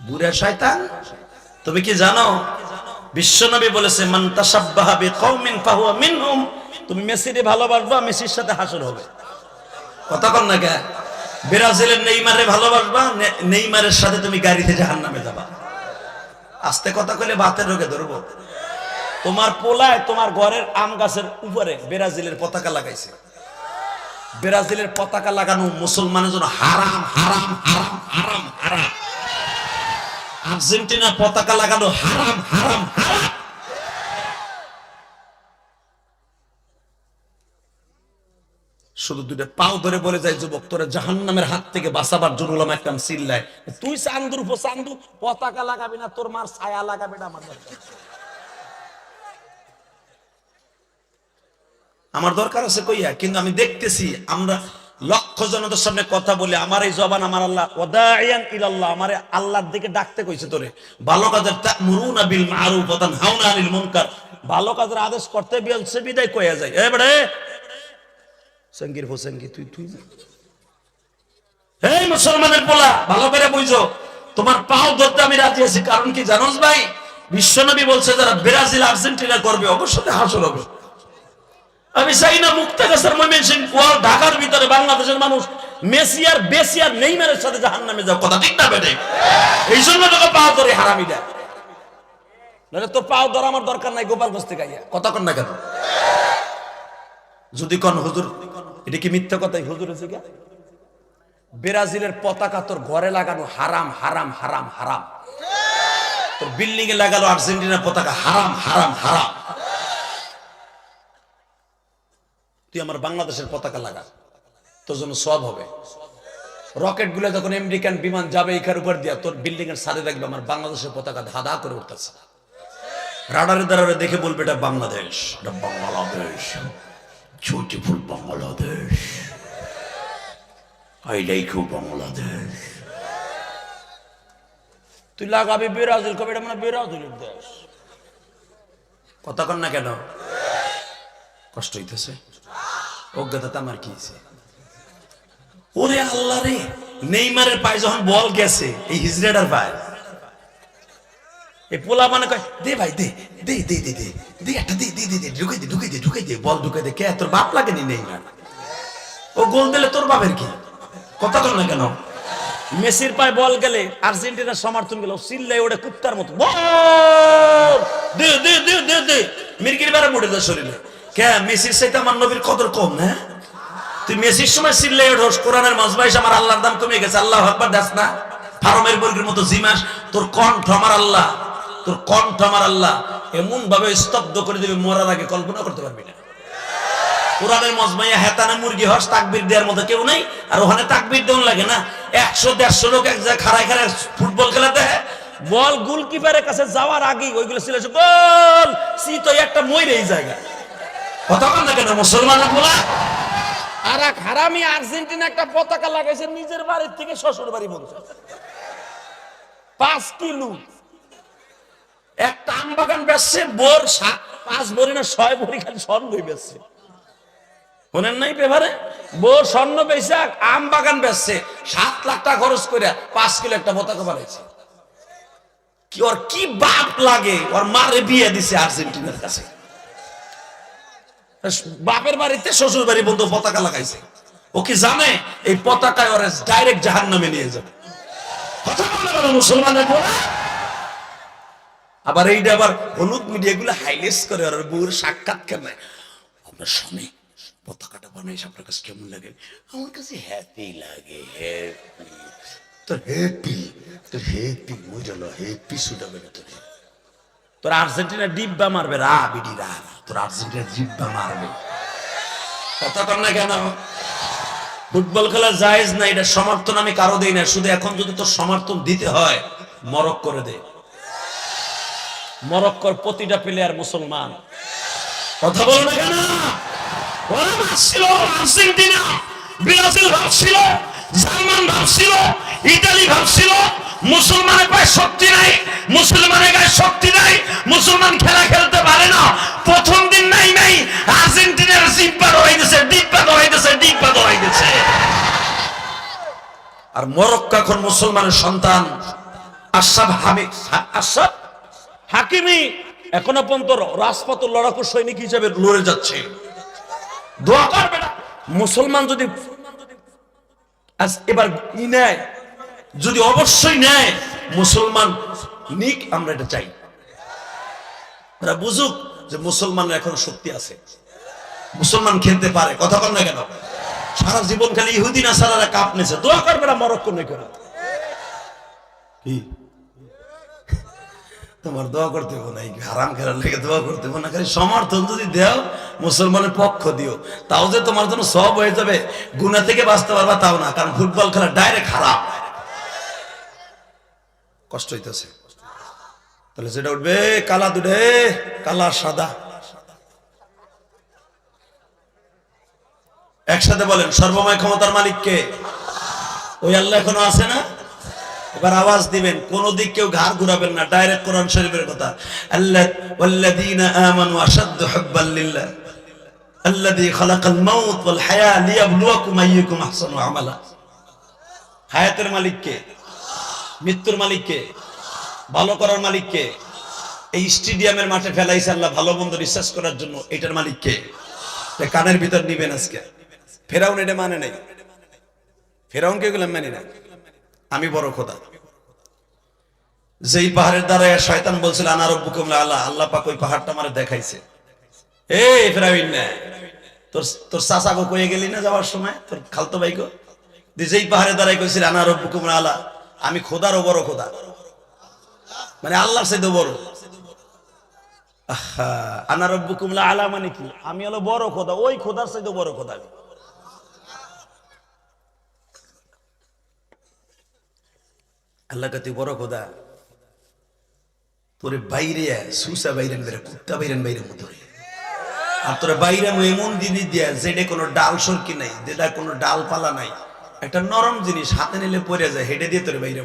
বুড়া শয়তান, তুমি কি জানো? বিশ্বনবী বলেছে, মান তাসাব্বাহা বিকৌমিন ফাহুয়া মিনহুম। তুমি মেসিরে ভালোবাসবা, মেসির সাথে হাসর হবে। কতক্ষণ না কে? ব্রাজিলের নেইমারে ভালোবাসবা নেইমারের সাথে তুমি গাড়িতে জাহান্নামে যাবা। আস্তে কথা কইলে বাতের রোগে ধরবো। তোমার পোলায় তোমার ঘরের আম গাছের উপরে ব্রাজিলের পতাকা লাগাইছে। ব্রাজিলের পতাকা লাগানো মুসলমানের জন্য হারাম হারাম হারাম হারাম হারাম। আর্জেন্টিনার পতাকা লাগানো হারাম হারাম হারাম শুধু দুইটা পাও ধরে বলে যায় যুবক, তোরা জাহান নামের হাত থেকে বাঁচাবার জন্য ওলামা একটা চিল্লায় তুই চান্দুর চান্দু পতাকা লাগাবি না, তোর মার ছায়া লাগাবি না আমার। আমার দরকার আছে কইয়া, কিন্তু আমি দেখতেছি আমরা লক্ষ জনতার সামনে কথা বলে, আমার এই জবান আমার আল্লাহ ওদায়ান আমারে আল্লাহর দিকে ডাকতে কইছে তোরে। ভালো কাজের বিল আনিল মুনকার। ভালো কাজের আদেশ করতে বিলছে বিদায় কইয়া যায়। এ বড়ে, সঙ্গীর হোসেনগি তুই তুই। এই মুসলমানের পোলা, ভালো করে বুঝো, তোমার পাও ধরতে আমি রাজি আছি। কারণ কি জানোস ভাই, বিশ্বনবী বলছে, যারা ব্রাজিল আর্জেন্টিনা করবে, অবশ্যই হাসল হবে। আমি চাই না মুক্তাগাছার ময়মনসিং ওয়াল ঢাকার ভিতরে বাংলাদেশের মানুষ, মেসি আর বেসি আর নেইমারের সাথে জাহান নামে যাও কথা ঠিক না বেটে? এই জন্য তোকে পাও ধরে হারামিটা নাহলে তোর পাও ধরা আমার দরকার নাই গোপালগঞ্জ থেকে আইয়া। কথা কন না কেন? যদি কন হুজুর, এটা কি মিথ্যা কথাই? হুজুর হয়েছে কি ব্রাজিলের পতাকা তোর ঘরে লাগানো হারাম হারাম হারাম হারাম। তোর বিল্ডিং এ লাগালো আর্জেন্টিনার পতাকা হারাম হারাম হারাম। তুই আমার বাংলাদেশের পতাকা লাগা। তোর জন্য সব হবে। রকেটগুলো যখন আমেরিকান বিমান যাবে এখার উপর দিয়া, তোর বিল্ডিং এর সাথে দেখবে আমার বাংলাদেশের পতাকা ধাঁধা করে উঠতেছে। রাডারে দাঁড়ারে দেখে বলবে, এটা বাংলাদেশ। এটা Bangladesh. Beautiful Bangladesh. I like you Bangladesh. তুই লাগাবি ব্রাজিল, কবে এটা মানে ব্রাজিলের দেশ? কথা কন না কেন? কষ্ট হইতেছে। অজ্ঞতা আমার কি ওরে আল্লাহ রে নেইমারের পায়ে যখন বল গেছে এই পোলা মানে কয় দে ভাই দে দে দে দে দে দে একটা দে দে দে বল দে কে তোর বাপ লাগেনি নেইমার ও গোল দিলে তোর বাপের কি কথা কর না কেন মেসির পায়ে বল গেলে আর্জেন্টিনার সমর্থন গেল চিল্লাই ওটা কুত্তার মতো! দে দে দে দে দে মির্গির বেড়া মুড়ে দেয় শরীরে কে, মেসির সাথে আমার নবীর কদর কম, না? তুই মেসির সময় চিল্লাই ওঠোস কোরআনের মাজবাইশ আমার আল্লাহর দাম কমে গেছে, আল্লাহ আকবার, দাস না? ফার্মের বর্গের মতো জিমাস, তোর কণ্ঠ আমার আল্লাহ, তোর কণ্ঠ আমার আল্লাহ এমন ভাবে স্তব্ধ করে দেবে, মরার আগে কল্পনা করতে পারবি না। কোরআনের মজমাইয়া হেতানা মুরগি হস, তাকবির দেওয়ার মতো কেউ নেই, আর ওখানে তাকবির দেওয়ান লাগে না। একশো, দেড়শো লোক এক জায়গায় খাড়ায় খাড়ায় ফুটবল খেলাতে বল গোলকিপারের কাছে যাওয়ার আগেই ওইগুলো ছিল গোল সি তো একটা ময়ূর এই জায়গা। কেন মুসলমান আর এক আর্জেন্টিনা একটা পতাকা লাগাইছে, নিজের বাড়ির থেকে বাড়ি একটা আম বাগান বেচছে, বোর পাঁচ নাই পেপারে? বোর স্বর্ণ আম বাগান বেচছে, সাত লাখ টাকা খরচ করে পাঁচ কিলো একটা পতাকা বানাইছে। কি ওর কি বাপ লাগে? ওর মারে বিয়ে দিছে আর্জেন্টিনার কাছে। বাপের বাড়িতে শ্বশুর বাড়ি বন্ধু পতাকা লাগাইছে। ও কি জানে? এই পতাকায় ওরা ডাইরেক্ট জাহান নামে নিয়ে যাবে। আবার এইটা আবার হলুদ মিডিয়া গুলো করে আর বউর আপনার পতাকাটা বানাইছে, আপনার কাছে কেমন লাগে? আমার কাছে হ্যাপি লাগে হ্যাপি তোর হ্যাপি তোর হ্যাপি হ্যাপি তোর তোর আর্জেন্টিনা ডিব্বা মারবে, রা বিডি, রা। তোর আর্জেন্টিনা ডিব্বা মারবে। কথা কর না কেন? ফুটবল খেলা জায়েজ না এটা সমর্থন আমি কারও দেই না। শুধু এখন যদি তোর সমর্থন দিতে হয় মরক করে দে। মরক্কোর প্রতিটা প্লেয়ার মুসলমান। কথা বল না কেন? ওরা ভাবছিল আর্জেন্টিনা, ব্রাজিল ভাবছিল, জার্মান ভাবছিল, ইতালি ভাবছিল, মুসলমানের পায়ে শক্তি নাই, মুসলমানের গায়ে শক্তি নাই মরক্কো এখন মুসলমানের সন্তান। আশরাফ হামিদ আশরাফ হাকিমি এখনও পর্যন্ত রাজপথ লড়াকু সৈনিক হিসেবে লড়ে যাচ্ছে। দোয়া কর বেটা। মুসলমান যদি এবার নেয়, যদি অবশ্যই নেয়, মুসলমান নিক, আমরা এটা চাই। বুঝুক যে মুসলমানের এখন শক্তি আছে। মুসলমান খেলতে পারে, কথা কর না কেন? সারা জীবন খালি ইহুদি না সারারা কাপ নেছে। দোয়া করবে না মরক্কো নেই করে কি? তোমার দোয়া করতে হবে না হারাম খেলার লেগে দোয়া করতে হবে না? খালি সমর্থন যদি দেও, মুসলমানের পক্ষ দিও। তাও যে তোমার জন্য সব হয়ে যাবে গুনা থেকে বাঁচতে পারবা তাও না, কারণ ফুটবল খেলা ডাইরেক্ট খারাপ কষ্ট হইতেছে। তাহলে সেটা উঠবে, কালা দুধে, কালা সাদা। একসাথে বলেন, সর্বময় ক্ষমতার মালিক কে? ওই আল্লাহ এখনও আছে না? এবার আওয়াজ দিবেন, কোন দিক কেউ ঘাড় ঘুরাবেন না ডাইরেক্ট কোরআন শরীফের কথা। আল্লাহ ওয়াল্লাযীনা আমানু আশাদ্দু হুব্বান লিল্লাহ। আল্লাযী খালাকাল মাউত ওয়াল হায়া লিয়াবলুয়াকুম আইয়ুকুম আহসানু আমালা। হায়াতের মালিক কে? মৃত্যুর মালিক কে? ভালো করার মালিক কে? এই স্টেডিয়ামের মাঠে ফেলাইছে আল্লাহ, ভালো মন্দ রিসার্চ করার জন্য, এটার মালিক কে? কানের ভিতর নিবেন আজকে। ফেরাউন এটা মানে নাই। ফেরাউন কে গেলাম মানি না আমি বড় খোদা। যেই পাহাড়ের দ্বারা শয়তান বলছিল আনার বুকুমলা আল্লাহ আল্লাহ পাক ওই পাহাড়টা আমার দেখাইছে। এ ফেরাউন না, তোর তোর চাচা কয়ে গেলি না যাওয়ার সময়? তোর খালতো ভাই গো? যে যেই পাহাড়ের দ্বারাই কইছিল আনার বুকুমলা আল্লাহ আমি খোদারও বড় খোদা। মানে আল্লাহর সাথে বড়। আহা, আনা রব্বুকুম আলা মানে কি? আমি হলো বড় খোদা, ওই খোদার সাথে বড় খোদা আমি। আল্লাহ বড় খোদা। তোরে বাইরে সুসা বাইরেন বাইরে, কুত্তা বাইরেন বাইরে মতো আর তোরে বাইরে এমন জিনিস দিয়া যেটা কোনো ডাল সরকি নাই যেটা কোনো ডাল পালা নাই, একটা নরম জিনিস হাতে নিলে পরে যায় হেঁটে দিয়ে তোরে বাইরে